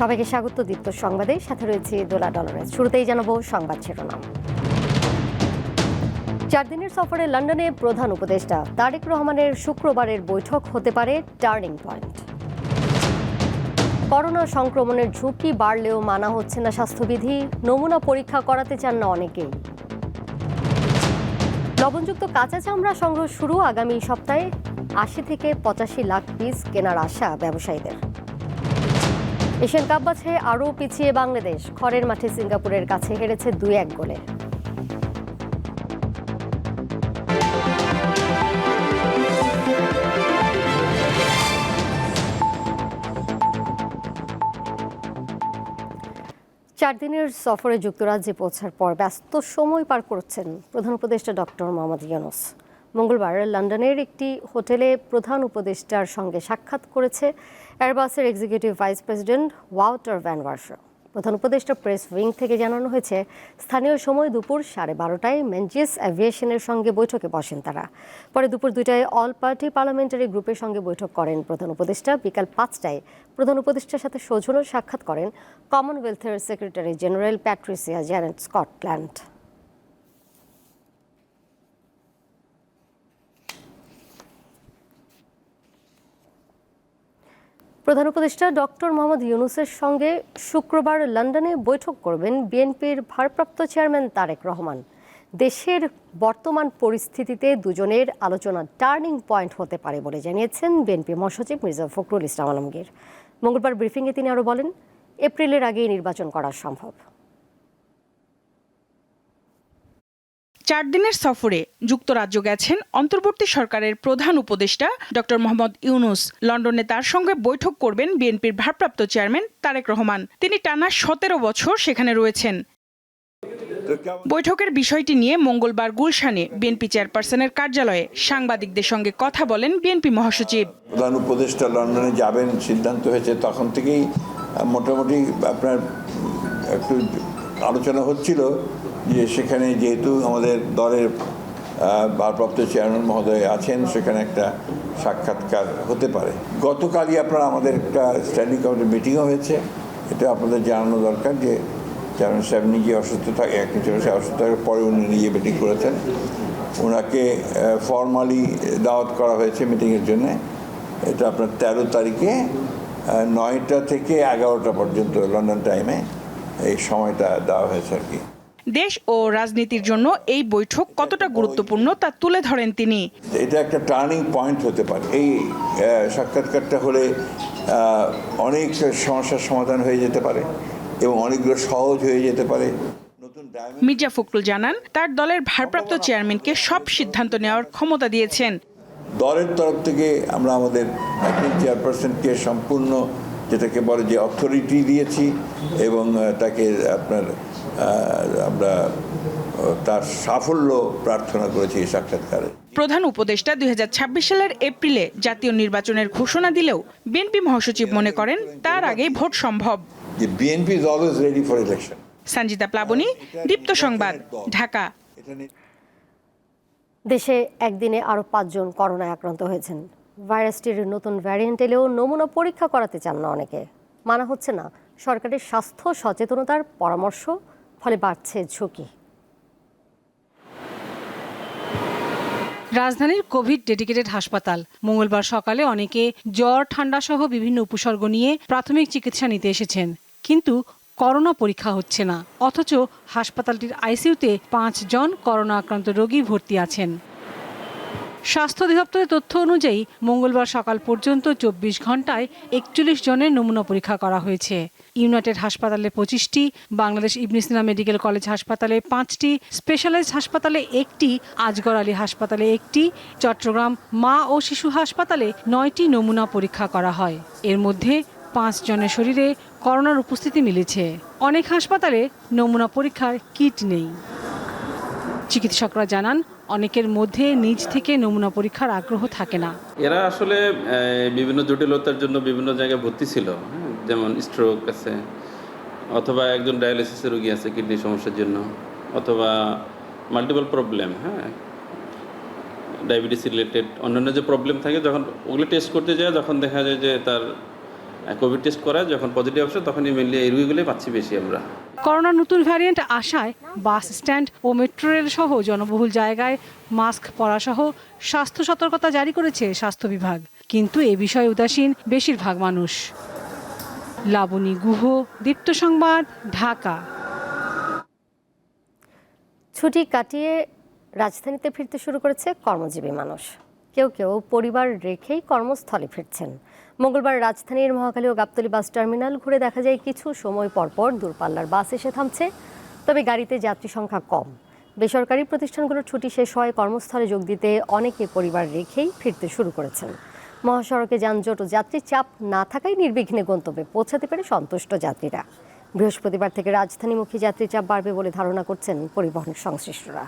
সবাইকে স্বাগত দীপ্ত সংবাদে। সাথে রয়েছে দোলা ডলারের। শুরুতেই জানাব সংবাদ শিরোনাম। চার দিনের সফরে লন্ডনে প্রধান উপদেষ্টা তারেক রহমানের শুক্রবারের বৈঠক হতে পারে টার্নিং পয়েন্ট। করোনা সংক্রমণের ঝুঁকি বাড়লেও মানা হচ্ছে না স্বাস্থ্যবিধি। নমুনা পরীক্ষা করাতে চান না অনেকেই। লবণযুক্ত কাঁচা চামড়া সংগ্রহ শুরু আগামী সপ্তাহে। আশি থেকে পঁচাশি লাখ পিস কেনার আশা ব্যবসায়ীদের। এশিয়ান কাপ বাছে আরও পিছিয়ে বাংলাদেশ। খড়ের মাঠে সিঙ্গাপুরের কাছে হেরেছে দুই এক গোলে। চার দিনের সফরে যুক্তরাজ্যে পৌঁছার পর ব্যস্ত সময় পার করছেন প্রধান উপদেষ্টা ডক্টর মোহাম্মদ ইউনুস। মঙ্গলবার লন্ডনের একটি হোটেলে প্রধান উপদেষ্টার সঙ্গে সাক্ষাৎ করেছে এয়ারবাসের executive vice president Wouter van Wersch. প্রধান উপদেষ্টা প্রেস উইং থেকে জানানো হয়েছে, স্থানীয় সময় দুপুর সাড়ে বারোটায় মেনজিয়াস অ্যাভিয়েশনের সঙ্গে বৈঠকে বসেন তারা। পরে দুপুর দুইটায় অল পার্টি পার্লামেন্টারি গ্রুপের সঙ্গে বৈঠক করেন প্রধান উপদেষ্টা। বিকাল পাঁচটায় প্রধান উপদেষ্টার সাথে সৌজন্য সাক্ষাৎ করেন কমনওয়েলথের secretary general Patricia Janet Scotland. প্রধান উপদেষ্টা ডক্টর মোহাম্মদ ইউনুসের সঙ্গে শুক্রবার লন্ডনে বৈঠক করবেন বিএনপির ভারপ্রাপ্ত চেয়ারম্যান তারেক রহমান। দেশের বর্তমান পরিস্থিতিতে দুজনের আলোচনা টার্নিং পয়েন্ট হতে পারে বলে জানিয়েছেন বিএনপি মহাসচিব মির্জা ফখরুল ইসলাম আলমগীর। মঙ্গলবার ব্রিফিংয়ে তিনি আরও বলেন, এপ্রিলের আগেই নির্বাচন করা সম্ভব। চার দিনের সফরে যুক্তরাজ্য গেছেন অন্তর্বর্তী সরকারের প্রধান উপদেষ্টা ডক্টর মোহাম্মদ ইউনুস। লন্ডনে তার সঙ্গে বৈঠক করবেন বিএনপির ভারপ্রাপ্ত চেয়ারম্যান তারেক রহমান। তিনি টানা সতেরো বছর সেখানে রয়েছেন। বৈঠকের বিষয়টি নিয়ে মঙ্গলবার গুলশানে বিএনপি চেয়ারপারসনের কার্যালয়ে সাংবাদিকদের সঙ্গে কথা বলেন বিএনপি মহাসচিব। প্রধান উপদেষ্টা লন্ডনে যাবেন, সিদ্ধান্ত হয়েছে, তখন থেকেই মোটামুটি আপনার একটু আলোচনা হচ্ছিল। যে সেখানে যেহেতু আমাদের দলের ভারপ্রাপ্ত চেয়ারম্যান মহোদয় আছেন, সেখানে একটা সাক্ষাৎকার হতে পারে। গতকালই আপনার আমাদের একটা স্ট্যান্ডিং কমিটি মিটিংও হয়েছে। এটা আপনাদের জানানো দরকার যে চেয়ারম্যান সাহেব নিজে অসুস্থ থাকে, এক চেয়ারম্যান অসুস্থ থাকার পরে উনি নিজে মিটিং করেছেন। ওনাকে ফর্মালি দাওয়াত করা হয়েছে মিটিংয়ের জন্য। এটা আপনার তেরো তারিখে নয়টা থেকে এগারোটা পর্যন্ত লন্ডন টাইমে এই সময়টা দেওয়া হয়েছে আর কি। দেশ ও রাজনীতির জন্য এই বৈঠক কতটা গুরুত্বপূর্ণ তা তুলে ধরেন তিনি। এটা একটা টার্নিং পয়েন্ট হতে পারে। এই সাক্ষাৎকারটা হলে অনেক সমস্যার সমাধান হয়ে যেতে পারে এবং অনেকগুলো সহজ হয়ে যেতে পারে। নতুন মির্জা ফখরুল জানান তার দলের ভারপ্রাপ্ত চেয়ারম্যানকে সব সিদ্ধান্ত নেওয়ার ক্ষমতা দিয়েছেন। দলের তরফ থেকে আমরা আমাদের চেয়ারপারসনকে সম্পূর্ণ যেটাকে বলে যে অথরিটি দিয়েছি এবং তাকে আপনার আমরা তার সাফল্য প্রার্থনা করেছি এই সাক্ষাৎকারে। প্রধান উপদেষ্টা দুই হাজার ছাব্বিশ সালের এপ্রিলে জাতীয় নির্বাচনের ঘোষণা দিলেও বিএনপি মহাসচিব মনে করেন তার আগে ভোট সম্ভব। যে BNP is always ready for election Sanjita Plabani Deepto সংবাদ ঢাকা। দেশে একদিনে আরও পাঁচজন করোনায় আক্রান্ত হয়েছেন। ভাইরাসটির নতুন ভ্যারিয়েন্ট এলেও নমুনা পরীক্ষা করাতে চান না অনেকে। মানা হচ্ছে না সরকারের স্বাস্থ্য সচেতনতার পরামর্শ ফলে বাড়ছে ঝুঁকি। রাজধানীর কোভিড ডেডিকেটেড হাসপাতাল। মঙ্গলবার সকালে অনেকে জ্বর ঠান্ডা সহ বিভিন্ন উপসর্গ নিয়ে প্রাথমিক চিকিৎসা নিতে এসেছেন। কিন্তু করোনা পরীক্ষা হচ্ছে না। অথচ হাসপাতালটির আইসিইউতে পাঁচজন করোনা আক্রান্ত রোগী ভর্তি আছেন। স্বাস্থ্য অধিদপ্তরের তথ্য অনুযায়ী মঙ্গলবার সকাল পর্যন্ত চব্বিশ ঘন্টায় একচল্লিশ জনের নমুনা পরীক্ষা করা হয়েছে। ইউনাইটেড হাসপাতালে পঁচিশটি, বাংলাদেশ ইবনিসিনা মেডিকেল কলেজ হাসপাতালে পাঁচটি স্পেশালাইজ হাসপাতালে একটি, আজগর আলী হাসপাতালে একটি, চট্টগ্রাম মা ও শিশু হাসপাতালে নয়টি নমুনা পরীক্ষা করা হয়। এর মধ্যে পাঁচ জনের শরীরে করোনার উপস্থিতি মিলেছে। অনেক হাসপাতালে নমুনা পরীক্ষার কিট নেই। চিকিৎসকরা জানান, অনেকের মধ্যে নিজ থেকে নমুনা পরীক্ষার আগ্রহ থাকে না। এরা আসলে বিভিন্ন জটিলতার জন্য বিভিন্ন জায়গায় ভর্তি ছিল যেমন স্ট্রোক আছে, অথবা একজন ডায়ালিসিসের রোগী আছে কিডনি সমস্যার জন্য, অথবা মাল্টিপল প্রবলেম হ্যাঁ ডায়াবেটিস রিলেটেড অন্যান্য যে প্রবলেম থাকে, যখন ওগুলো টেস্ট করতে যায়, যখন দেখা যায় যে তার কোভিড টেস্ট করায়, যখন পজিটিভ আসে, তখনই মেনলি এই রুগীগুলোই পাচ্ছি বেশি আমরা। করোনার নতুন ভ্যারিয়েন্ট আসায় বাস স্ট্যান্ড ও মেট্রো রেল সহ জনবহুল জায়গায় মাস্ক পরা সহ স্বাস্থ্য সতর্কতা জারি করেছে স্বাস্থ্য বিভাগ। কিন্তু এ বিষয়ে উদাসীন বেশিরভাগ মানুষ। লাবণী গুহ, দীপ্ত সংবাদ, ঢাকা। ছুটি কাটিয়ে রাজধানীতে ফিরতে শুরু করেছে কর্মজীবী মানুষ। কেউ কেউ পরিবার রেখেই কর্মস্থলে ফিরছেন। মঙ্গলবার রাজধানীর মহাখালী ও গাবতলী বাস টার্মিনাল ঘুরে দেখা যায় কিছু সময় পরপর দূরপাল্লার বাস এসে থামছে, তবে গাড়িতে যাত্রী সংখ্যা কম। বেসরকারি প্রতিষ্ঠানগুলোর ছুটি শেষ হয় কর্মস্থলে যোগ দিতে অনেকে পরিবার রেখেই ফিরতে শুরু করেছেন। মহাসড়কে যানজট ও যাত্রীর চাপ না থাকায় নির্বিঘ্নে গন্তব্যে পৌঁছাতে পেরে সন্তুষ্ট যাত্রীরা। বৃহস্পতিবার থেকে রাজধানীমুখী যাত্রী চাপ বাড়বে বলে ধারণা করছেন পরিবহন সংশ্লিষ্টরা।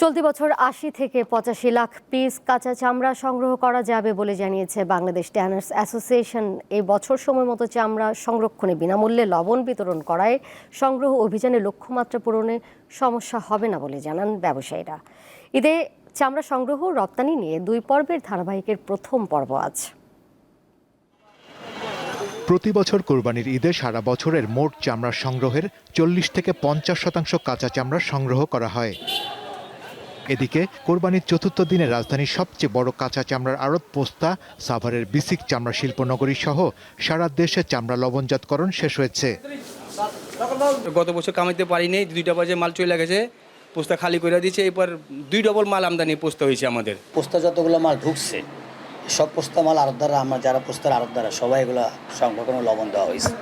চলতি বছর আশি থেকে পঁচাশি লাখ পিস কাঁচা চামড়া সংগ্রহ করা যাবে বলে জানিয়েছে বাংলাদেশ ট্যানার্স অ্যাসোসিয়েশন। এই বছর সময় মতো চামড়া সংরক্ষণে বিনামূল্যে লবণ বিতরণ করায় সংগ্রহ অভিযানে লক্ষ্যমাত্রা পূরণে সমস্যা হবে না বলে জানান ব্যবসায়ীরা। ঈদে চামড়া সংগ্রহ রপ্তানি নিয়ে দুই পর্বের ধারাবাহিকের প্রথম পর্ব আজ। প্রতি বছর কোরবানির ঈদে সারা বছরের মোট চামড়া সংগ্রহের চল্লিশ থেকে পঞ্চাশ শতাংশ কাঁচা চামড়া সংগ্রহ করা হয়। এদিকে কোরবানির চতুর্থ দিনে রাজধানীর সবচেয়ে বড় কাঁচা চামড়ার আড়ত পোস্তা সাভারের বিসিক চামড়া শিল্পনগরী সহ সারা দেশে চামড়া লবণজাতকরণ শেষ হয়েছে। গত বছর কামাইতে পারিনি দুইটা বাজে মাল চলে গেছে পোস্তা খালি করে দিয়েছে এবার দুই ডবল মাল আমদানি পোস্তা হয়েছে আমাদের। পোস্তা যতগুলো মাল ঢুকছে সব পোস্তা মাল আরতদারা আমরা যারা পোস্তার আরতদারা সবাই এগুলো সংরক্ষণ লবণ দেওয়া হয়েছে।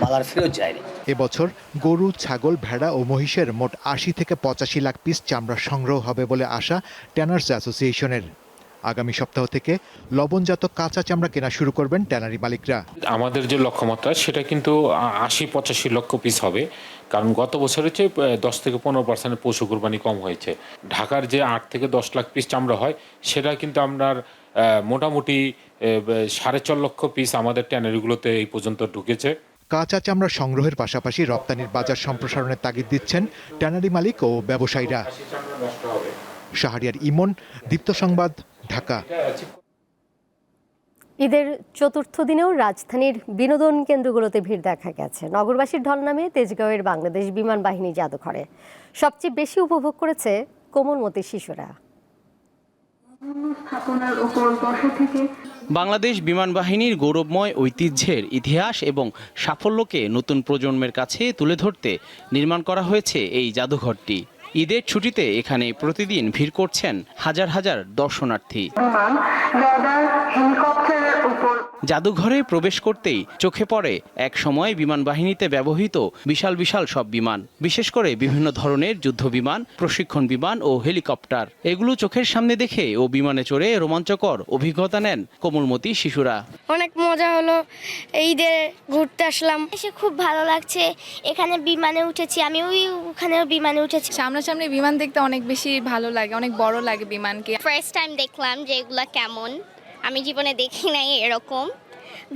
মাল আর ফেরত যায়নি। এবছর গরু ছাগল ভেড়া ও মহিষের মোট আশি থেকে পঁচাশি লাখ পিস চামড়া সংগ্রহ হবে বলে আশা ট্যানার্স অ্যাসোসিয়েশনের। আগামী সপ্তাহ থেকে লবণজাত কাঁচা চামড়া কেনা শুরু করবেন ট্যানারি মালিকরা। আমাদের যে লক্ষ্যমাত্রা সেটা কিন্তু আশি পঁচাশি লক্ষ পিস হবে। কারণ গত বছরের চেয়ে দশ থেকে পনেরো পার্সেন্ট পশু কোরবানি কম হয়েছে। ঢাকার যে আট থেকে দশ লাখ পিস চামড়া হয় সেটা কিন্তু আপনার আহ, মোটামুটি সাড়ে চার লক্ষ পিস আমাদের ট্যানারিগুলোতে এই পর্যন্ত ঢুকেছে। কাঁচা চামড়া সংগ্রহের পাশাপাশি রপ্তানির বাজার সম্প্রসারণের তাগিদ দিচ্ছেন ট্যানারি মালিক ও ব্যবসায়ীরা। শাহরিয়ার ইমন দীপ্ত সংবাদ ঢাকা। ঈদের চতুর্থ দিনেও রাজধানীর বিনোদন কেন্দ্রগুলোতে ভিড় দেখা গেছে। নগরবাসীর ঢল নামে তেজগাঁওয়ের বাংলাদেশ বিমান বাহিনী জাদুঘরে। সবচেয়ে বেশি উপভোগ করেছে কোমলমতি শিশুরা। বাংলাদেশ বিমান বাহিনীর গৌরবময় ঐতিহ্যের ইতিহাস এবং সাফল্যকে নতুন প্রজন্মের কাছে তুলে ধরতে নির্মাণ করা হয়েছে এই জাদুঘরটি। ঈদের ছুটিতে এখানে প্রতিদিন ভিড় করছেন হাজার হাজার দর্শনার্থী। জাদুঘরে প্রবেশ করতেই চোখে পড়ে এক সময় বিমান বাহিনীতে ব্যবহৃত বিশাল বিশাল সব বিমান বিশেষ করে বিভিন্ন ধরনের যুদ্ধ বিমান প্রশিক্ষণ বিমান ও হেলিকপ্টার। এগুলো চোখের সামনে দেখে ও বিমানে চড়ে রোমাঞ্চকর অভিজ্ঞতা নেন কোমলমতি শিশুরা। অনেক মজা হলো ঈদে ঘুরতে আসলাম। এসে খুব ভালো লাগছে এখানে বিমানে উঠেছি আমি ওই ওখানেও বিমানে উঠেছি। সামনাসামনি বিমান দেখতে অনেক বেশি ভালো লাগে অনেক বড় লাগে বিমানকে। ফার্স্ট টাইম দেখলাম যে এগুলা কেমন। আমি জীবনে দেখি নাই এরকম।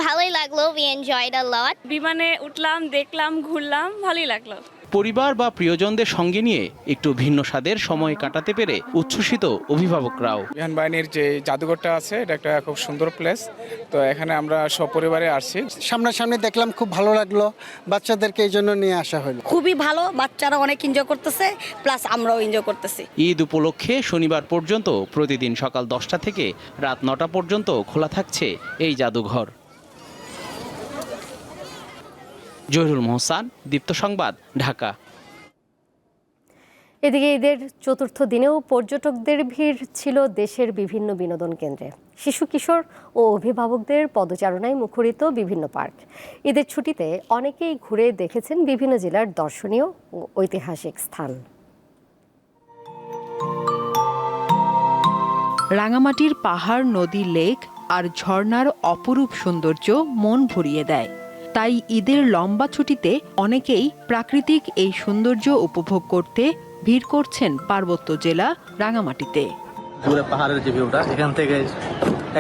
ভালোই লাগল উই এনজয়েড আ লট বিমানে উঠলাম, দেখলাম, ঘুরলাম, ভালোই লাগল। পরিবার বা প্রিয়জনদের সঙ্গে নিয়ে একটু ভিন্ন স্বাদের সময় কাটাতে পেরে উচ্ছ্বসিত অভিভাবকরাও। বিমান বাহিনীর যে জাদুঘরটা আছে এটা একটা খুব সুন্দর প্লেস তো এখানে আমরা সপরিবারে আসছি। সামনাসামনি দেখলাম খুব ভালো লাগল বাচ্চাদেরকে এই জন্য নিয়ে আসা হলো। খুবই ভালো বাচ্চারা অনেক এনজয় করতেছে প্লাস আমরাও এনজয় করতেছি। ঈদ উপলক্ষে শনিবার পর্যন্ত প্রতিদিন সকাল দশটা থেকে রাত নটা পর্যন্ত খোলা থাকছে এই জাদুঘর। জহিরুল মোহসান দীপ্ত সংবাদ ঢাকা। এদিকে ঈদের চতুর্থ দিনেও পর্যটকদের ভিড় ছিল দেশের বিভিন্ন বিনোদন কেন্দ্রে। শিশু কিশোর ও অভিভাবকদের পদচারণায় মুখরিত বিভিন্ন পার্ক। ঈদের ছুটিতে অনেকেই ঘুরে দেখেছেন বিভিন্ন জেলার দর্শনীয় ও ঐতিহাসিক স্থান। রাঙামাটির পাহাড় নদী লেক আর ঝর্ণার অপরূপ সৌন্দর্য মন ভরিয়ে দেয়। তাই ঈদের লম্বা ছুটিতে অনেকেই প্রাকৃতিক এই সৌন্দর্য উপভোগ করতে ভিড় করছেন পার্বত্য জেলা রাঙামাটিতে। দূরে পাহাড়ের যে ভিউটা এখান থেকে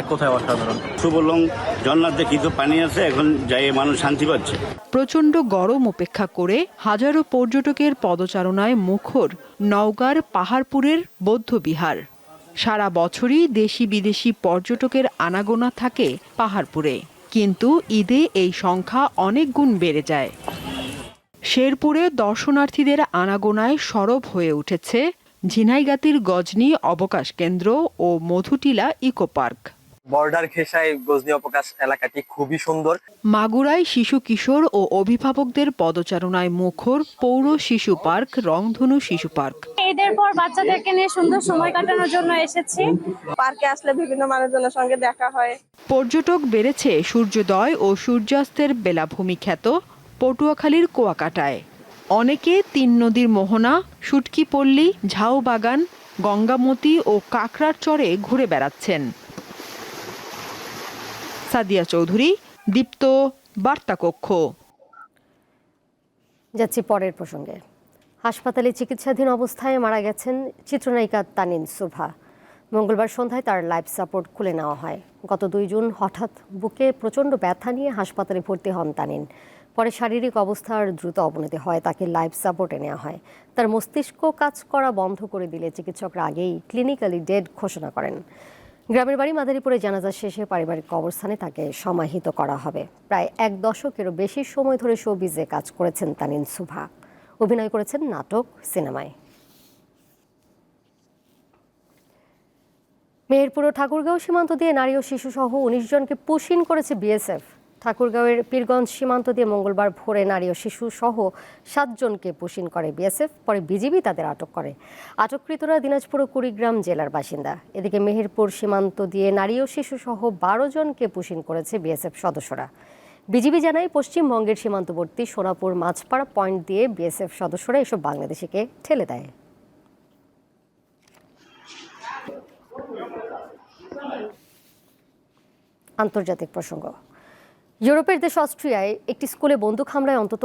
এক কোথায় অসাধারণ। সুবলং ঝর্ণার দেখি তো পানি আছে এখন যাই মানুষ শান্তি পাচ্ছে। প্রচণ্ড গরম উপেক্ষা করে হাজারো পর্যটকের পদচারণায় মুখর নওগাঁর পাহাড়পুরের বৌদ্ধবিহার সারা বছরই দেশি বিদেশি পর্যটকের আনাগোনা থাকে পাহাড়পুরে। কিন্তু ঈদে এই সংখ্যা অনেক গুণ বেড়ে যায়। শেরপুরে দর্শনার্থীদের আনাগোনায় সরব হয়ে উঠেছে ঝিনাইগাতির গজনী অবকাশ কেন্দ্র ও মধুটিলা ইকো পার্ক। বর্ডার ঘেঁষায় গজনী অবকাশ এলাকাটি খুবই সুন্দর। মাগুরায় শিশু কিশোর ও অভিভাবকদের পদচারণায় মুখর পৌর শিশু পার্ক রংধনু শিশু পার্ক। ঈদের পর বাচ্চাদেরকে নিয়ে সুন্দর সময় কাটানোর জন্য এসেছি। পার্কে আসলে বিভিন্ন মানুষজনের সঙ্গে দেখা হয়। পর্যটক বেড়েছে সূর্যোদয় ও সূর্যাস্তের বেলাভূমি খ্যাত পটুয়াখালীর কুয়াকাটায়। অনেকে তিন নদীর মোহনা সুটকিপল্লী ঝাউবাগান গঙ্গামতি ও কাকড়ার চরে ঘুরে বেড়াচ্ছেন। সাদিয়া চৌধুরী, দীপ্ত বার্তা কক্ষ যাচ্ছি পরের প্রসঙ্গে। হাসপাতালে চিকিৎসাধীন অবস্থায় মারা গেছেন চিত্রনায়িকা তানিন সুভা। মঙ্গলবার সন্ধ্যায় তার লাইফ সাপোর্ট খুলে নেওয়া হয়। গত দুই জুন হঠাৎ বুকে প্রচণ্ড ব্যথা নিয়ে হাসপাতালে ভর্তি হন তানিন। পরে শারীরিক অবস্থার দ্রুত অবনতি হয়, তাকে লাইফ সাপোর্টে নেওয়া হয়। তার মস্তিষ্ক কাজ করা বন্ধ করে দিলে চিকিৎসকরা আগেই ক্লিনিক্যালি ডেড ঘোষণা করেন। গ্রামের বাড়ি মাদারীপুরে জানাজা শেষে পারিবারিক কবরস্থানে তাকে সমাহিত করা হবে। প্রায় এক দশকেরও বেশি সময় ধরে শোবিজে কাজ করেছেন তানিন সুভা। অভিনয় করেছেন নাটক, সিনেমায়। মেহেরপুর ও ঠাকুরগাঁও সীমান্ত দিয়ে নারী ও শিশু সহ উনিশ জনকে পুশিন করেছে বিএসএফ। ঠাকুরগাঁওয়ের পীরগঞ্জ সীমান্ত দিয়ে মঙ্গলবার ভোরে নারী ও শিশু সহ সাতজনকে পুশিন করে বিএসএফ। পরে বিজিবি তাদের আটক করে। আটককৃতরা দিনাজপুর ও কুড়িগ্রাম জেলার বাসিন্দা। এদিকে মেহেরপুর সীমান্ত দিয়ে নারী ও শিশু সহ বারো জনকে পুশিন করেছে বিএসএফ সদস্যরা। বিজিবি জানায়, পশ্চিমবঙ্গের সীমান্তবর্তী সোনাপুর মাছপাড়া পয়েন্ট দিয়ে বিএসএফ সদস্যরা এসব বাংলাদেশিকে ঠেলে দেয়। আন্তর্জাতিক প্রসঙ্গ। ইউরোপের দেশ অস্ট্রিয়ায় একটি স্কুলে বন্দুক হামলায় অন্তত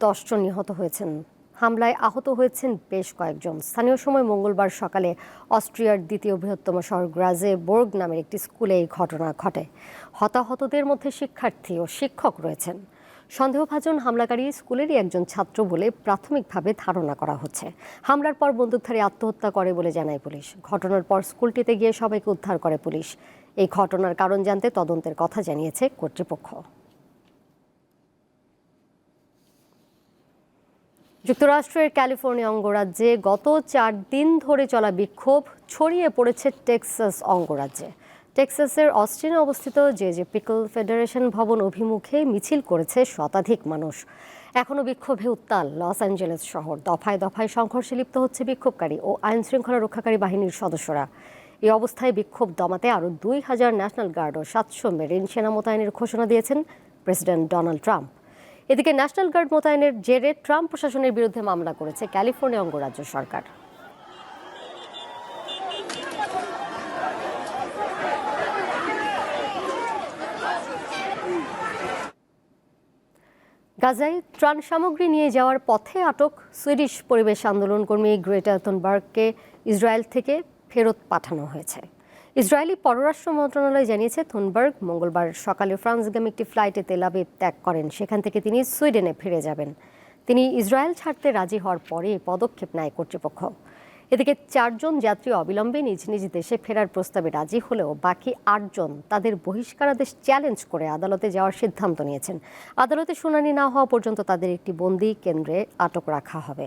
দশজন নিহত হয়েছেন। হামলায় আহত হয়েছেন বেশ কয়েকজন। স্থানীয় সময় মঙ্গলবার সকালে অস্ট্রিয়ার দ্বিতীয় বৃহত্তম শহর গ্রাজে বোর্গ নামের একটি স্কুলে এই ঘটনা ঘটে। হতাহতদের মধ্যে শিক্ষার্থী ও শিক্ষক রয়েছেন। সন্দেহভাজন হামলাকারী স্কুলেরই একজন ছাত্র বলে প্রাথমিকভাবে ধারণা করা হচ্ছে। হামলার পর বন্দুকধারী আত্মহত্যা করে বলে জানায় পুলিশ। ঘটনার পর স্কুলটিতে গিয়ে সবাইকে উদ্ধার করে পুলিশ। এই ঘটনার কারণ জানতে তদন্তের কথা জানিয়েছে কর্তৃপক্ষ। যুক্তরাষ্ট্রের ক্যালিফোর্নিয়া অঙ্গরাজ্যে গত চার দিন ধরে চলা বিক্ষোভ ছড়িয়ে পড়েছে টেক্সাস অঙ্গরাজ্যে। টেক্সাসের অস্টিনে অবস্থিত যে যে পিকল ফেডারেশন ভবন অভিমুখে মিছিল করেছে শতাধিক মানুষ। এখনও বিক্ষোভে উত্তাল লস অ্যাঞ্জেলেস শহর। দফায় দফায় সংঘর্ষে লিপ্ত হচ্ছে বিক্ষোভকারী ও আইনশৃঙ্খলা রক্ষাকারী বাহিনীর সদস্যরা। এই অবস্থায় বিক্ষোভ দমাতে আরও দুই হাজার ন্যাশনাল গার্ড ও সাতশো মেরিন সেনা মোতায়েনের ঘোষণা দিয়েছেন প্রেসিডেন্ট ডোনাল্ড ট্রাম্প। এদিকে ন্যাশনাল গার্ড মোতায়েনের জেরে ট্রাম্প প্রশাসনের বিরুদ্ধে মামলা করেছে ক্যালিফোর্নিয়া অঙ্গরাজ্য সরকার। গাজায় ত্রাণ সামগ্রী নিয়ে যাওয়ার পথে আটক সুইডিশ পরিবেশ আন্দোলন কর্মী গ্রেটা ইসরায়েল থেকে ফেরত পাঠানো হয়েছে। ইসরায়েলি পররাষ্ট্র মন্ত্রণালয় জানিয়েছে, থুনবার্গ মঙ্গলবার সকালে ফ্রান্সগামী একটি ফ্লাইটে তেলাবিব ত্যাগ করেন। সেখান থেকে তিনি সুইডেনে ফিরে যাবেন। তিনি ইসরায়েল ছাড়তে রাজি হওয়ার পরে পদক্ষেপ নেয় কর্তৃপক্ষ। এদিকে চারজন যাত্রী অবিলম্বে নিজ নিজ দেশে ফেরার প্রস্তাবে রাজি হলেও বাকি আটজন তাদের বহিষ্কারাদেশ চ্যালেঞ্জ করে আদালতে যাওয়ার সিদ্ধান্ত নিয়েছেন। আদালতে শুনানি না হওয়া পর্যন্ত তাদের একটি বন্দি কেন্দ্রে আটক রাখা হবে।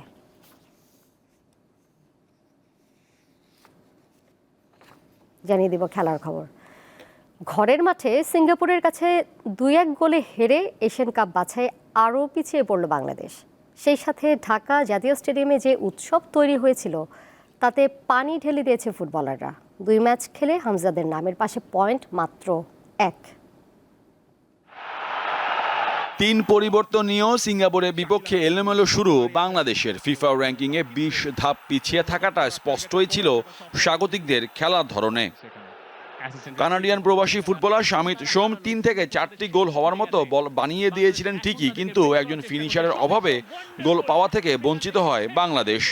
জানিয়ে দিব খেলার খবর। ঘরের মাঠে সিঙ্গাপুরের কাছে দুই এক গোলে হেরে এশিয়ান কাপ বাছাই আরও পিছিয়ে পড়ল বাংলাদেশ। সেই সাথে ঢাকা জাতীয় স্টেডিয়ামে যে উৎসব তৈরি হয়েছিল, তাতে পানি ঢেলে দিয়েছে ফুটবলাররা। দুই ম্যাচ খেলে হামজাদের নামের পাশে পয়েন্ট মাত্র এক। তিন পরিবর্তনীয় সিঙ্গাপুরের বিপক্ষে এলোমেলো শুরু বাংলাদেশের ফিফা র্যাঙ্কিংয়ে বিশ ধাপ পিছিয়ে থাকাটা স্পষ্টই ছিল স্বাগতিকদের খেলার ধরনে। কানাডিয়ান প্রবাসী ফুটবলার শামিত সোম তিন থেকে চারটি গোল হওয়ার মতো বল বানিয়ে দিয়েছিলেন ঠিকই, কিন্তু একজন ফিনিশারের অভাবে গোল পাওয়া থেকে বঞ্চিত হয় বাংলাদেশ।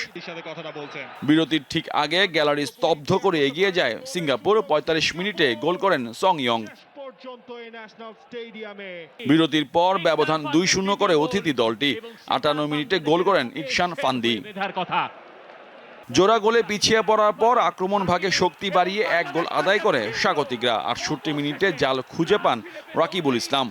বিরতির ঠিক আগে গ্যালারি স্তব্ধ করে এগিয়ে যায় সিঙ্গাপুর, পঁয়তাল্লিশ মিনিটে গোল করেন সং ইয়ং। বিরতির পর ব্যবধান দুই শূন্য করে অতিথি দলটি আটান্ন মিনিটে গোল করেন ইকশান ফান্দি। জোড়া গোলে পিছিয়ে পড়ার পর আক্রমণ ভাগে শক্তি বাড়িয়ে এক গোল আদায় করে স্বাগতিকরা। আটষট্টি মিনিটে জাল খুঁজে পান রাকিবুল ইসলাম।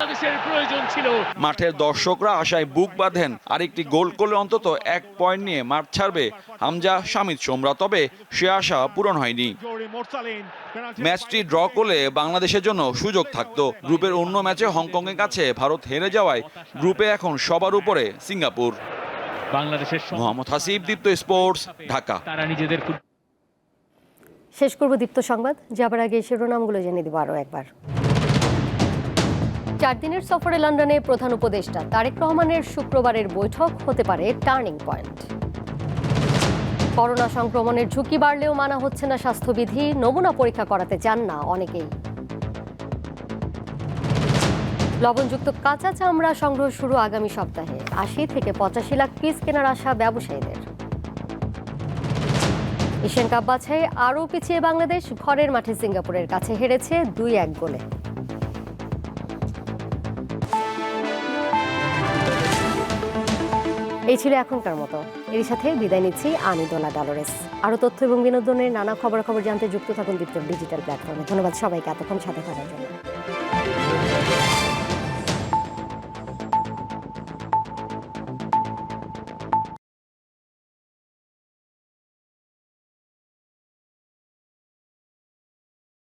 মাঠের দর্শকরা আশায় বুক বাঁধেন আরেকটি গোল করলে অন্তত এক পয়েন্ট নিয়ে মাঠ ছাড়বে হামজা শামিদ সোমরা তবে সে আশা পূরণ হয়নি। ম্যাচটি ড্র করলে বাংলাদেশের জন্য সুযোগ থাকতো। গ্রুপের অন্য ম্যাচে হংকংয়ের কাছে ভারত হেরে যাওয়ায় গ্রুপে এখন সবার উপরে সিঙ্গাপুর। বাংলাদেশের মোহাম্মদ হাসিব দীপ্ত স্পোর্টস ঢাকা। তারা নিজেদের শেষ করব দীপ্ত সংবাদ। যাবার আগে শিরোনামগুলো জেনে দিব আরও একবার। চার দিনের সফরে লন্ডনে প্রধান উপদেষ্টা তারেক রহমানের শুক্রবারের বৈঠক হতে পারে টার্নিং পয়েন্ট। করোনা সংক্রমণের ঝুঁকি বাড়লেও মানা হচ্ছে না স্বাস্থ্যবিধি নমুনা পরীক্ষা করাতে চান না অনেকেই। লবণযুক্ত কাঁচা চামড়া সংগ্রহ শুরু আগামী সপ্তাহে। আশি থেকে পঁচাশি লাখ পিস কেনার আশা ব্যবসায়ীদের। এশিয়ান কাপ বাছাই আরও পিছিয়ে বাংলাদেশ, ঘরের মাঠে সিঙ্গাপুরের কাছে হেরেছে দুই এক গোলে। এই ছিল এখনকার মতো। এর সাথে বিদায় নিচ্ছি আমি দোলা ডালোরেস আরও তথ্য এবং বিনোদনের নানা খবরাখবর জানতে যুক্ত থাকুন দীপ্ত ডিজিটাল প্ল্যাটফর্মে। ধন্যবাদ সবাইকে এতক্ষণ সাথে থাকার জন্য।